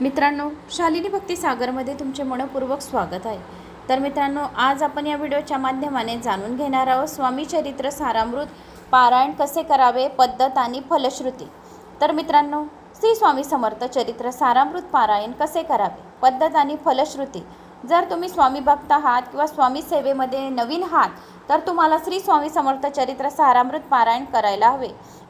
मित्रांनो शालिनी भक्ती सागरमध्ये तुमचे मनपूर्वक स्वागत आहे. तर मित्रांनो आज आपण या व्हिडिओच्या माध्यमाने जाणून घेणार आहोत स्वामी चरित्र सारामृत पारायण कसे करावे पद्धत आणि फलश्रुती. तर मित्रांनो श्री स्वामी समर्थ चरित्र सारामृत पारायण कसे करावे पद्धत आणि फलश्रुती. जर तुम्ही स्वामी भक्त आहात किंवा स्वामी सेवेमध्ये नवीन आहात तर तुम्हाला श्री स्वामी समर्थ चरित्र सारामृत पारायण करायला हवे.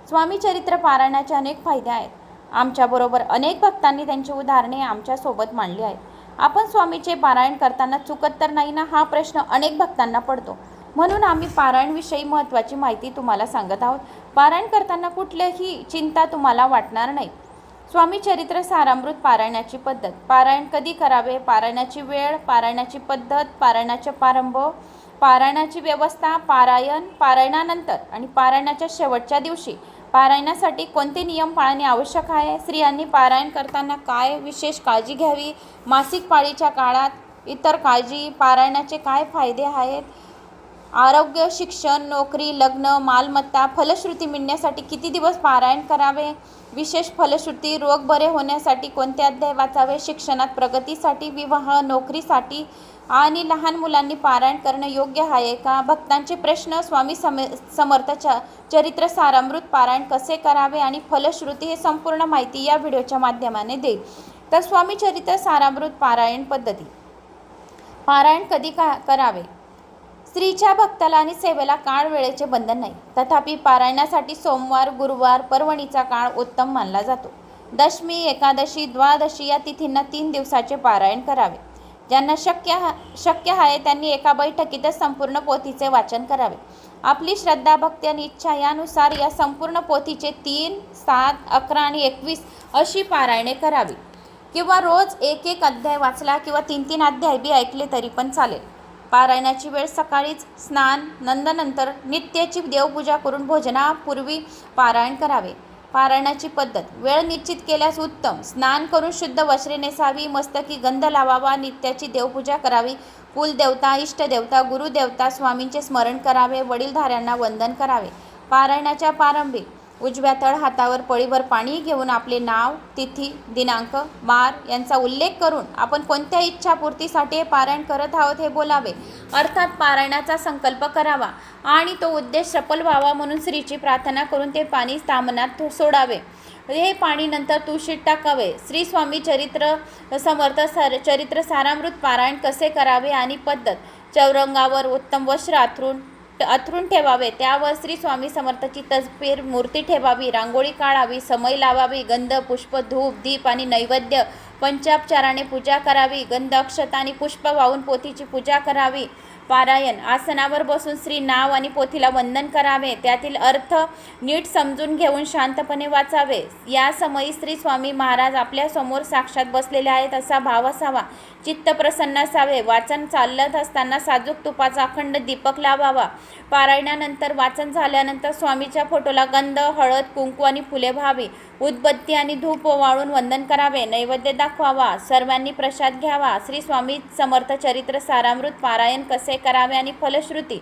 स्वामी चरित्र पारायणाचे अनेक फायदे आहेत. आमच्याबरोबर अनेक भक्तांनी त्यांची उदाहरणे आमच्यासोबत मांडली आहेत. आपण स्वामीचे पारायण करताना चुकत तर नाही ना? हा प्रश्न अनेक भक्तांना पडतो. म्हणून आम्ही पारायणविषयी महत्त्वाची माहिती तुम्हाला सांगत आहोत. पारायण करताना कुठल्याही चिंता तुम्हाला वाटणार नाही. स्वामी चरित्र सारामृत पारायणाची पद्धत. पारायण कधी करावे? पारायणाची वेळ पारायणाची पद्धत पारायणाचे प्रारंभ पारायणाची व्यवस्था पारायण पारायणानंतर आणि पारायणाच्या शेवटच्या दिवशी पारायणासाठी कोणते नियम पाळणे आवश्यक आहे? स्त्रियांनी पारायण करताना काय विशेष काळजी घ्यावी? मासिक पाळीच्या काळात इतर काळजी पारायणाचे काय फायदे आहेत? आरोग्य शिक्षण नोकरी लग्न मालमत्ता फलश्रुती मिळण्यासाठी किती दिवस पारायण करावे? विशेष फलश्रुती रोग बरे होण्यासाठी कोणते अध्याय वाचावे? शिक्षणात प्रगतीसाठी विवाह नोकरीसाठी आणि लहान मुलांनी पारायण करणं योग्य आहे का? भक्तांचे प्रश्न स्वामी सम समर्थच्या चरित्र सारामृत पारायण कसे करावे आणि फलश्रुती हे संपूर्ण माहिती या व्हिडिओच्या माध्यमाने देईल. तर स्वामी चरित्र सारामृत पारायण पद्धती. पारायण कधी का करावे? स्त्रीच्या भक्ताला आणि सेवेला काळ वेळेचे बंधन नाही. तथापि पारायणासाठी सोमवार गुरुवार पर्वणीचा काळ उत्तम मानला जातो. दशमी एकादशी द्वादशी या तिथींना तीन दिवसाचे पारायण करावे. ज्यांना शक्य हा शक्य आहे त्यांनी एका बैठकीतच संपूर्ण पोथीचे वाचन करावे. आपली श्रद्धा भक्ती आणि इच्छा यानुसार या संपूर्ण पोथीचे तीन सात अकरा आणि एकवीस अशी पारायणे करावी. किंवा रोज एक एक अध्याय वाचला किंवा तीन तीन अध्याय बी ऐकले तरी पण चालेल. पारायणाची वेळ सकाळीच स्नान नंदनंतर नित्याची देवपूजा करून भोजनापूर्वी पारायण करावे. पारायणाची पद्धत. वेळ निश्चित केल्यास उत्तम. स्नान करून शुद्ध वस्त्रे नेसावी मस्तकी गंध लावावा नित्याची देवपूजा करावी. कुलदेवता इष्टदेवता गुरुदेवता स्वामींचे स्मरण करावे वडीलधाऱ्यांना वंदन करावे. पारायणाच्या प्रारंभी उजव्या तळ हातावर पळीवर पाणी घेऊन आपले नाव तिथी दिनांक मार यांचा उल्लेख करून आपण कोणत्या इच्छापूर्तीसाठी हे पारायण करत आहोत हे बोलावे. अर्थात पारायणाचा संकल्प करावा आणि तो उद्देश सफल व्हावा म्हणून श्रीची प्रार्थना करून ते पाणी स्थामनात सोडावे. हे पाणी नंतर तुळशीत टाकावे. श्री स्वामी चरित्र समर्थ सर चरित्र सारामृत पारायण कसे करावे आणि पद्धत? चौरंगावर उत्तम वस्त्र आथरून अथरून ठेवावे. त्यावर श्री स्वामी समर्थाची तसबीर मूर्ती ठेवावी रांगोळी काढावी समय लावावी गंध पुष्प धूप दीप आणि नैवेद्य पंचापचाराने पूजा करावी गंध अक्षता आणि पुष्प वाहून पोथीची पूजा करावी. पारायण. आसनावर बसून श्री नाव आणि पोथीला वंदन करावे. त्यातील अर्थ नीट समजून घेऊन शांतपणे वाचावे. या समयी श्री स्वामी महाराज आपल्यासमोर साक्षात बसलेले आहेत असा भाव असावा. चित्त प्रसन्न असावे. वाचन चालत असताना साजूक तुपाचा अखंड दीपक लावावा. पारायणानंतर वाचन झाल्यानंतर स्वामीच्या फोटोला गंध हळद कुंकू आणि फुले व्हावी. उदबत्ती आणि धूप वाळून वंदन करावे. नैवेद्य दाखवावा. सर्वांनी प्रसाद घ्यावा. श्री स्वामी समर्थ चरित्र सारामृत पारायण कसे करावे आणि फलश्रुती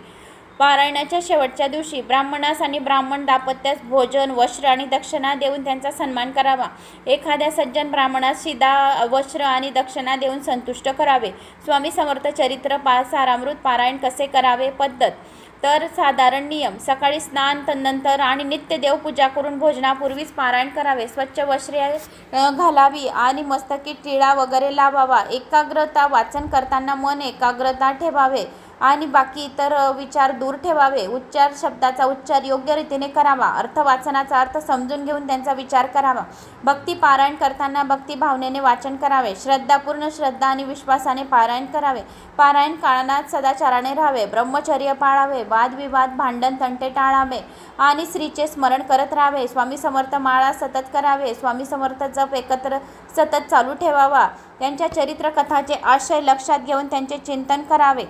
पारायणाच्या शेवटच्या दिवशी ब्राह्मणास आणि ब्राह्मण दाम्पत्यास भोजन वस्त्र आणि दक्षिणा देऊन त्यांचा सन्मान करावा. एखाद्या सज्जन ब्राह्मणास शिदा वस्त्र आणि दक्षिणा देऊन संतुष्ट करावे. स्वामी समर्थ चरित्र पा सारामृत पारायण कसे करावे? पद्धत. तर साधारण नियम. सकाळी स्नान नंतर आणि नित्य देवपूजा करून भोजनापूर्वीच पारायण करावे. स्वच्छ वस्त्रे घालावी आणि मस्तकी टिळा वगैरे लावावा. एकाग्रता वाचन करताना मन एकाग्रता ठेवावे. आणि बाकी इतर विचार दूर ठेवावे. उच्चार शब्दाचा उच्चार योग्य रीतीने करावा. अर्थ वाचनाचा अर्थ समजून घेऊन त्यांचा विचार करावा. भक्ती पारायण करताना भक्ती भावनेने वाचन करावे. श्रद्धापूर्ण श्रद्धा आणि विश्वासाने पारायण करावे. पारायण काळनात सदाचाराने राहावे. ब्रह्मचर्य पाळावे. वादविवाद भांडण तंटे टाळावे. आणि श्रीचे स्मरण करत राहावे. स्वामी समर्थ माळा सतत करावे. स्वामी समर्थ जप एकत्र सतत चालू ठेवावा. त्यांच्या चरित्र कथाचे आशय लक्षात घेऊन त्यांचे चिंतन करावे.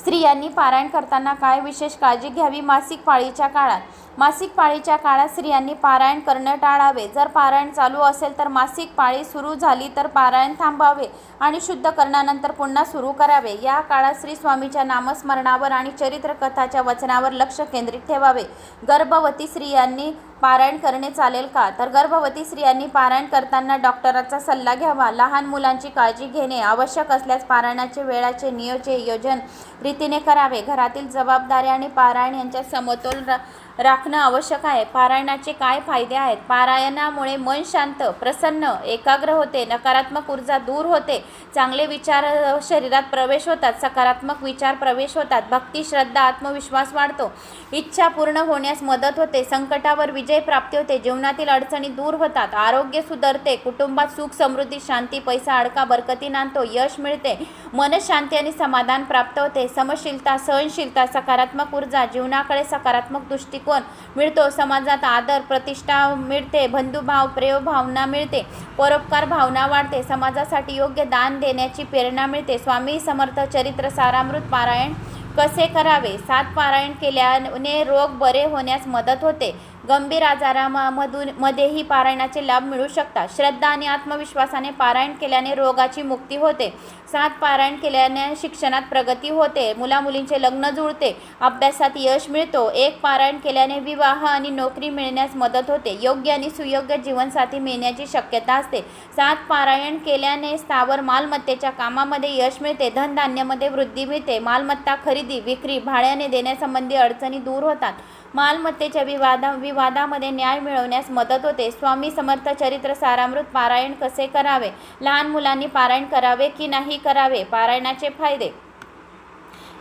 स्त्रियांनी पारायण करताना काय विशेष काळजी घ्यावी मासिक पाळीच्या काळात? मासिक पाळीच्या काळात स्त्रियांनी पारायण करणं टाळावे. जर पारायण चालू असेल तर मासिक पाळी सुरू झाली तर पारायण थांबावे आणि शुद्ध करणानंतर पुन्हा सुरू करावे. या काळात श्री स्वामीच्या नामस्मरणावर आणि चरित्रकथाच्या वचनावर लक्ष केंद्रित ठेवावे. गर्भवती स्त्रियांनी पारायण करणे चालेल का? तर गर्भवती स्त्रियांनी पारायण करताना डॉक्टरांचा सल्ला घ्यावा. लहान मुलांची काळजी घेणे आवश्यक असल्यास पारायणाचे वेळाचे नियोजन योजन रीतीने करावे. घरातील जबाबदारी आणि पारायण यांच्या समतोल रा राखणं आवश्यक आहे. पारायणाचे काय फायदे आहेत? पारायणामुळे मन शांत प्रसन्न एकाग्र होते नकारात्मक ऊर्जा दूर होते चांगले विचार शरीरात प्रवेश होतात सकारात्मक विचार प्रवेश होतात भक्ती श्रद्धा आत्मविश्वास वाढतो. इच्छा पूर्ण होण्यास मदत होते संकटावर विजय प्राप्ती होते जीवनातील अडचणी दूर होतात आरोग्य सुधारते कुटुंबात सुख समृद्धी शांती पैसा अडका बरकती नांदतो यश मिळते मनशांती आणि समाधान प्राप्त होते समशीलता सहनशीलता सकारात्मक ऊर्जा जीवनाकडे सकारात्मक दृष्टिकोन मिळतो. समाजात आदर प्रतिष्ठा मिळते बंधुभाव प्रेम भावना मिळते परोपकार भावना वाढते. समाजासाठी योग्य दान देण्याची प्रेरणा मिळते. स्वामी समर्थ चरित्र सारामृत पारायण कसे करावे? सात पारायण केल्याने रोग बरे होण्यास मदत होते. गंभीर आजारामधून मध्येही पारायणाचे लाभ मिळू शकतात. श्रद्धा आणि आत्मविश्वासाने पारायण केल्याने रोगाची मुक्ती होते. सात पारायण केल्याने शिक्षणात प्रगती होते. मुलामुलींचे लग्न जुळते. अभ्यासात यश मिळतो. एक पारायण केल्याने विवाह आणि नोकरी मिळण्यास मदत होते. योग्य आणि सुयोग्य जीवनसाथी मिळण्याची शक्यता असते. सात पारायण केल्याने स्थावर मालमत्तेच्या कामामध्ये यश मिळते. धनधान्यामध्ये वृद्धी मिळते. मालमत्ता खरेदी विक्री भाड्याने देण्यासंबंधी अडचणी दूर होतात. मालमत्तेच्या विवादा विवादामध्ये न्याय मिळवण्यास मदत होते. स्वामी समर्थ चरित्र सारामृत पारायण कसे करावे? लहान मुलांनी पारायण करावे की नाही करावे? पारायणाचे फायदे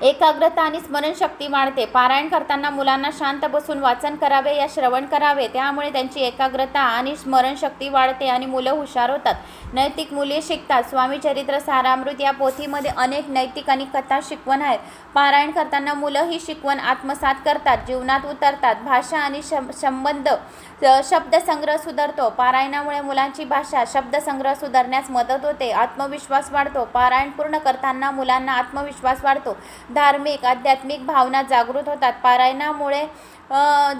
एकाग्रता आणि स्मरणशक्ती वाढते. पारायण करताना मुलांना शांत बसून वाचन करावे या श्रवण करावे. त्यामुळे त्यांची एकाग्रता आणि स्मरणशक्ती वाढते आणि मुलं हुशार होतात. नैतिक मुले शिकतात. स्वामी चरित्र सारामृत या पोथीमध्ये अनेक नैतिक आणि कथा शिकवण आहेत. पारायण करताना मुलं ही शिकवण आत्मसात करतात जीवनात उतरतात. भाषा आणि शब संबंध शब्दसंग्रह सुधारतो. पारायणामुळे मुलांची भाषा शब्दसंग्रह सुधारण्यास मदत होते. आत्मविश्वास वाढतो. पारायण पूर्ण करताना मुलांना आत्मविश्वास वाढतो. धार्मिक आध्यात्मिक भावना जागृत होतात. पारायणामुळे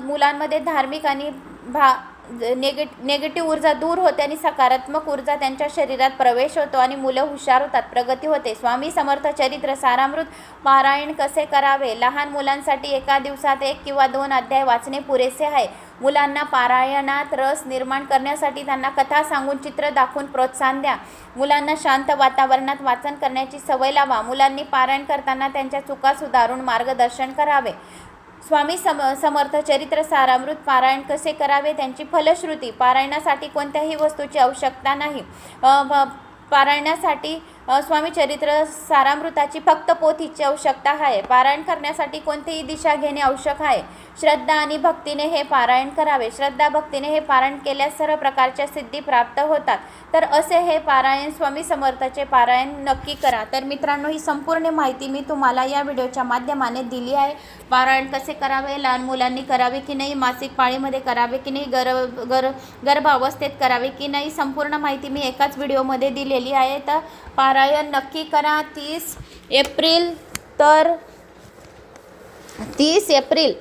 मुलांमध्ये धार्मिक आणि भा नेगे नेगेटिव्ह ऊर्जा दूर होते आणि सकारात्मक ऊर्जा त्यांच्या शरीरात प्रवेश होतो आणि मुलं हुशार होतात प्रगती होते. स्वामी समर्थ चरित्र सारामृत पारायण कसे करावे? लहान मुलांसाठी एका दिवसात एक किंवा दोन अध्याय वाचणे पुरेसे आहे. मुलांना पारायणात रस निर्माण करण्यासाठी त्यांना कथा सांगून चित्र दाखवून प्रोत्साहन द्या. मुलांना शांत वातावरणात वाचन करण्याची सवय लावा. मुलांनी पारायण करताना त्यांच्या चुका सुधारून मार्गदर्शन करावे. स्वामी सम समर्थ चरित्र सारामृत पारायण कसे करावे? त्यांची फलश्रुती. पारायणासाठी कोणत्याही वस्तूची आवश्यकता नाही. पारायणासाठी स्वामी चरित्र सारामृताची फक्त पोथीची आवश्यकता आहे. पारायण करण्यासाठी कोणतीही दिशा घेणे आवश्यक आहे. श्रद्धा आणि भक्तीने हे पारायण करावे. श्रद्धा भक्तीने हे पारायण केल्यास सर्व प्रकारच्या सिद्धी प्राप्त होतात. तर असे हे पारायण स्वामी समर्थाचे पारायण नक्की करा. तर मित्रांनो ही संपूर्ण माहिती मी तुम्हाला या व्हिडिओच्या माध्यमाने दिली आहे. पारायण कसे करावे लहान मुलांनी करावे की नाही मासिक पाळीमध्ये करावे की नाही गर गर गर्भावस्थेत करावे की नाही संपूर्ण माहिती मी एकाच व्हिडिओमध्ये दिलेली आहे. तर पारायण नक्की करा तीस एप्रिल तर तीस एप्रिल.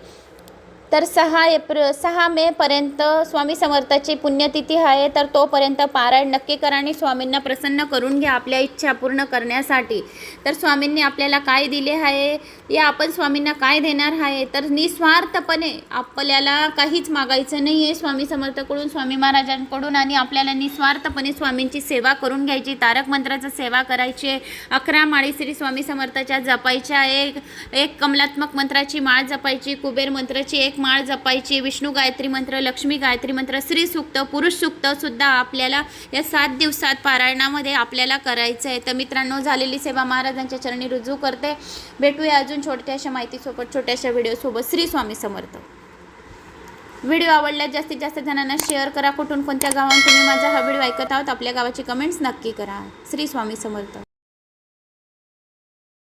तर सहा एप्रिल सहा मेपर्यंत स्वामी समर्थाची पुण्यतिथी आहे. तर तोपर्यंत पारायण नक्की करा आणि स्वामींना प्रसन्न करून घ्या आपल्या इच्छा पूर्ण करण्यासाठी. तर स्वामींनी आपल्याला काय दिले आहे? या आपण स्वामींना काय देणार आहे? तर निस्वार्थपणे आपल्याला काहीच मागायचं नाही आहे स्वामी समर्थकडून स्वामी महाराजांकडून आणि आपल्याला निस्वार्थपणे स्वामींची सेवा करून घ्यायची. तारक मंत्राचा सेवा करायची आहे. अकरा माळी श्री स्वामी समर्थाच्या जपायच्या एक एक कमलात्मक मंत्राची माळ जपायची कुबेर मंत्राची एक माळ जपायची विष्णू गायत्री मंत्र लक्ष्मी गायत्री मंत्र श्री सुक्त पुरुष सुक्त सुद्धा आपल्याला या सात दिवसात पारायणामध्ये आपल्याला करायचं आहे तर मित्रांनो झालेली सेवा महाराजांच्या चरणी रुजू करते. भेटूया अजून छोट्याशा माहितीसोबत छोट्याशा व्हिडिओसोबत. श्री स्वामी समर्थ. व्हिडिओ आवडल्यास जास्तीत जास्त जणांना शेअर करा. कुठून कोणत्या गावात तुम्ही माझा हा व्हिडिओ ऐकत आहोत आपल्या गावाची कमेंट्स नक्की करा. श्री स्वामी समर्थ.